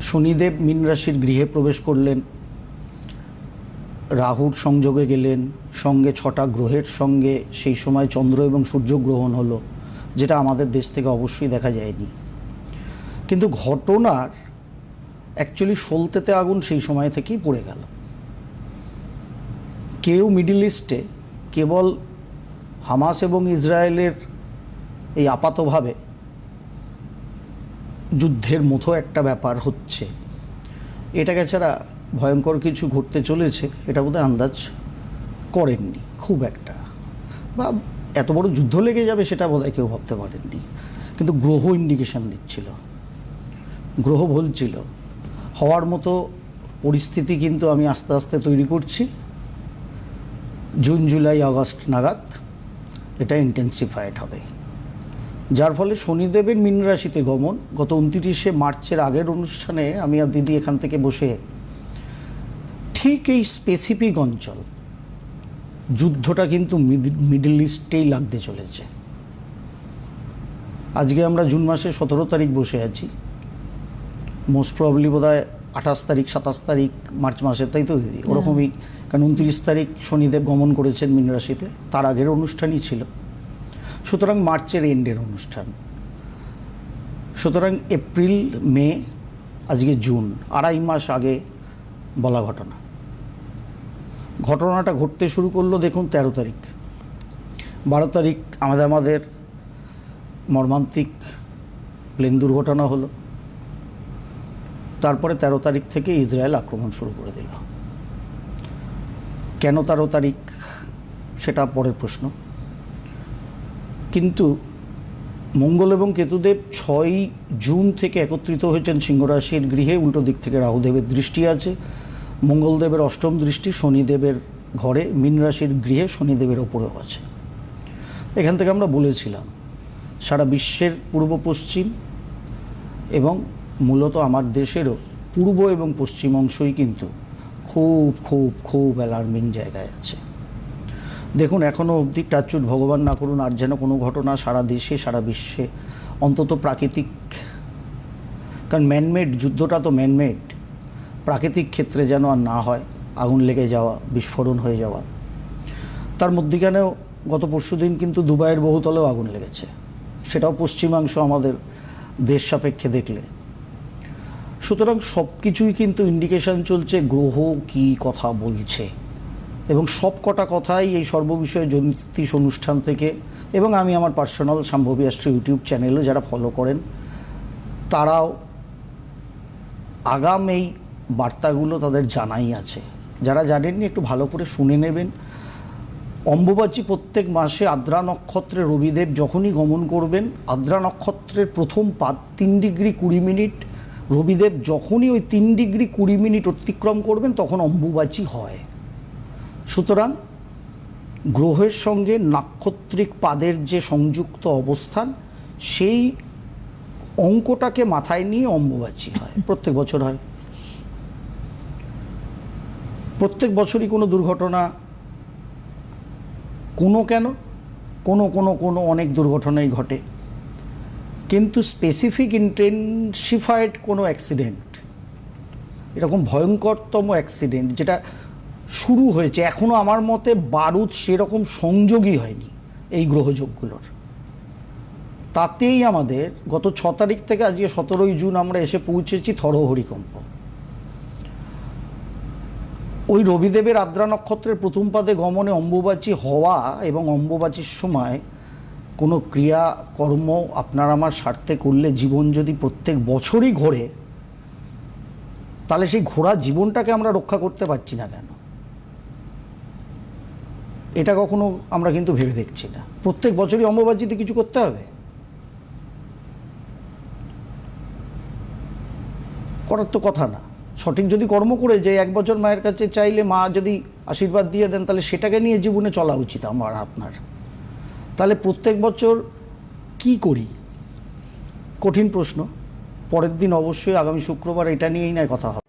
শনিদেব মীন রাশির গৃহে প্রবেশ করলেন। রাহুর সংযোগে গেলেন। সঙ্গে ছটা গ্রহের সঙ্গে সেই সময় চন্দ্র এবং সূর্য গ্রহণ হলো, যেটা আমাদের দেশ থেকে অবশ্যই দেখা যায়নি। কিন্তু ঘটনার অ্যাকচুয়ালি সলতেতে আগুন সেই সময় থেকেই পড়ে গেল। কেউ মিডিল ইস্টে কেবল হামাস এবং ইসরায়েলের এই আপাতভাবে যুদ্ধের মতো একটা ব্যাপার হচ্ছে। এটাকে ছাড়া ভয়ঙ্কর কিছু ঘটতে চলেছে, এটা বোধহয় আন্দাজ করেননি, খুব একটা। বা এত বড় যুদ্ধ লেগে যাবে সেটা বোধহয় কেউ ভাবতে পারেননি। কিন্তু গ্রহ ইন্ডিকেশন দিচ্ছিল। গ্রহ বলছিল, হওয়ার মতো পরিস্থিতি কিন্তু আমি আস্তে আস্তে তৈরি করছি। জুন, জুলাই, আগস্ট নাগাদ এটা ইন্টেন্সিফাইড হবে। যার ফলে শনিদেবের মীন রাশিতে গমন। গত উনত্রিশে মার্চের আগের অনুষ্ঠানে আমি আর দিদি এখান থেকে বসে ঠিক এই স্পেসিফিক অঞ্চল। যুদ্ধটা কিন্তু মিডল ইস্টেই লাগতে চলেছে। আজকে আমরা জুন মাসের সতেরো তারিখ বসে আছি। মোস্ট প্রবলি বোধ হয় আঠাশ তারিখ সাতাশ তারিখ মার্চ মাসের তাই তো দিদি? ওরকমই। কারণ উনত্রিশ তারিখ শনিদেব গমন করেছেন মীন রাশিতে। তার আগের অনুষ্ঠানই ছিল। সুতরাং মার্চের এন্ডের অনুষ্ঠান। সুতরাং এপ্রিল, মে, আজকে জুন, আড়াই মাস আগে বলা ঘটনা। ঘটনাটা ঘটতে শুরু করল দেখুন তেরো তারিখ। বারো তারিখ আমাদের আমাদের মর্মান্তিক প্লেন দুর্ঘটনা হলো। তারপরে তেরো তারিখ থেকে ইসরায়েল আক্রমণ শুরু করে দিল। কেন তেরো তারিখ, সেটা পরের প্রশ্ন। কিন্তু মঙ্গল এবং কেতুদেব ছয় জুন থেকে একত্রিত হয়েছেন সিংহরাশির গৃহে, উল্টো দিক থেকে রাহুদেবের দৃষ্টি আছে, মঙ্গলদেবের অষ্টম দৃষ্টি শনিদেবের ঘরে, মীন রাশির গৃহে শনিদেবের ওপরেও আছে। এখান থেকে আমরা বলেছিলাম, সারা বিশ্বের পূর্ব পশ্চিম এবং মূলত আমার দেশেরও পূর্ব এবং পশ্চিম অংশই কিন্তু খুব খুব খুব অ্যালার্মিং জায়গায় আছে। দেখুন এখনও অবধি টাচুট ভগবান না করুন, আর যেন কোনো ঘটনা সারা দেশে, সারা বিশ্বে অন্তত প্রাকৃতিক, কারণ ম্যানমেড যুদ্ধটা তো ম্যানমেড প্রাকৃতিক ক্ষেত্রে যেন আর না হয়, আগুন লেগে যাওয়া, বিস্ফোরণ হয়ে যাওয়া। তার মধ্যিখানেও গত পরশু দিন কিন্তু দুবাইয়ের বহুতলেও আগুন লেগেছে। সেটাও পশ্চিমাংশ আমাদের দেশ সাপেক্ষে দেখলে। সুতরাং সব কিছুই কিন্তু ইন্ডিকেশন চলছে, গ্রহ কি কথা বলছে। এবং সব কটা কথাই এই সর্ববিষয়ে জ্যোতিষ অনুষ্ঠান থেকে এবং আমি আমার পার্সোনাল সম্ভবী অ্যাস্ট্রো ইউটিউব চ্যানেলে যারা ফলো করেন, তারাও আগাম এই বার্তাগুলো তাদের জানাই আছে। যারা জানেননি একটু ভালো করে শুনে নেবেন। অম্বুবাচী প্রত্যেক মাসে আদ্রা নক্ষত্রে রবিদেব যখনই গমন করবেন, আদ্রা নক্ষত্রের প্রথম পাদ তিন ডিগ্রি কুড়ি মিনিট, রবিদেব যখনই ওই তিন ডিগ্রি কুড়ি মিনিট অতিক্রম করবেন, তখন অম্বুবাচী হয়। সুতরাং গ্রহের সঙ্গে নাক্ষত্রিক পাদের যে সংযুক্ত অবস্থান, সেই অঙ্কটাকে মাথায় নিয়ে অম্বুবাচী হয়। প্রত্যেক বছর হয়। প্রত্যেক বছরই কোনো দুর্ঘটনা, কোনো কেন, কোনো কোনো কোনো অনেক দুর্ঘটনাই ঘটে। কিন্তু স্পেসিফিক ইন্টেন্সিফাইড কোনো অ্যাক্সিডেন্ট এরকম ভয়ঙ্করতম অ্যাক্সিডেন্ট যেটা শুরু হয়েছে। এখনও আমার মতে বারুদ সেরকম সংযোগই হয়নি এই গ্রহযোগগুলোর। তাতেই আমাদের গত ছ তারিখ থেকে আজকে সতেরোই জুন আমরা এসে পৌঁছেছি থরহরিকম্প ওই রবিদেবের আদ্রা নক্ষত্রের প্রথম পাদে গমনে অম্বুবাচী হওয়া এবং অম্বুবাচীর সময় কোনো ক্রিয়া, কর্ম আপনার আমার স্বার্থে করলে জীবন যদি প্রত্যেক বছরই ঘোরে, তাহলে সেই ঘোড়া জীবনটাকে আমরা রক্ষা করতে পারছি না কেন? এটা কখনো আমরা কিন্তু ভেবে দেখছি না। প্রত্যেক বছরই অম্বুবাচীতে কিছু করতে হবে? করার তো কথা না। সঠিক যদি কর্ম করে যে এক বছর মায়ের কাছে চাইলে মা যদি আশীর্বাদ দিয়ে দেন, তাহলে সেটাকে নিয়ে জীবনে চলা উচিত আমার, আপনার। তাহলে প্রত্যেক বছর কি করি? কঠিন প্রশ্ন। পরের দিন অবশ্যই আগামী শুক্রবার এটা নিয়েই নয়, কথা হবে।